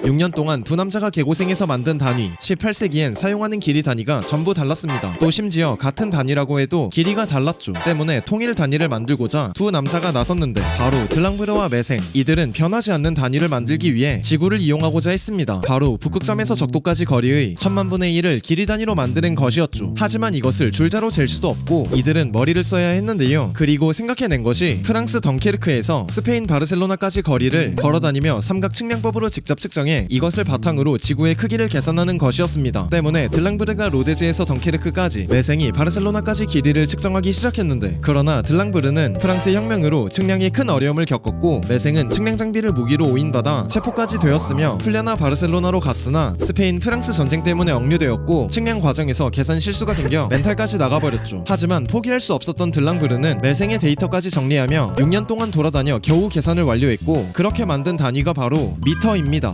6년 동안 두 남자가 개고생해서 만든 단위 18세기엔 사용하는 길이 단위가 전부 달랐습니다. 또 심지어 같은 단위라고 해도 길이가 달랐죠. 때문에 통일 단위를 만들고자 두 남자가 나섰는데 바로 들랑브르와 매생 이들은 변하지 않는 단위를 만들기 위해 지구를 이용하고자 했습니다. 바로 북극점에서 적도까지 거리의 천만 분의 1을 길이 단위로 만드는 것이었죠. 하지만 이것을 줄자로 잴 수도 없고 이들은 머리를 써야 했는데요. 그리고 생각해낸 것이 프랑스 덩케르크에서 스페인 바르셀로나까지 거리를 걸어다니며 삼각 측량법으로 직접 측 정해 이것을 바탕으로 지구의 크기를 계산하는 것이었습니다. 때문에 들랑브르가 로데즈에서 덩케르크까지 매생이 바르셀로나까지 길이를 측정하기 시작했는데 그러나 들랑브르는 프랑스 혁명으로 측량에 큰 어려움을 겪었고 매생은 측량 장비를 무기로 오인받아 체포까지 되었으며 풀려나 바르셀로나로 갔으나 스페인 프랑스 전쟁 때문에 억류되었고 측량 과정에서 계산 실수가 생겨 멘탈까지 나가버렸죠. 하지만 포기할 수 없었던 들랑브르는 매생의 데이터까지 정리하며 6년 동안 돌아다녀 겨우 계산을 완료했고 그렇게 만든 단위가 바로 미터입니다.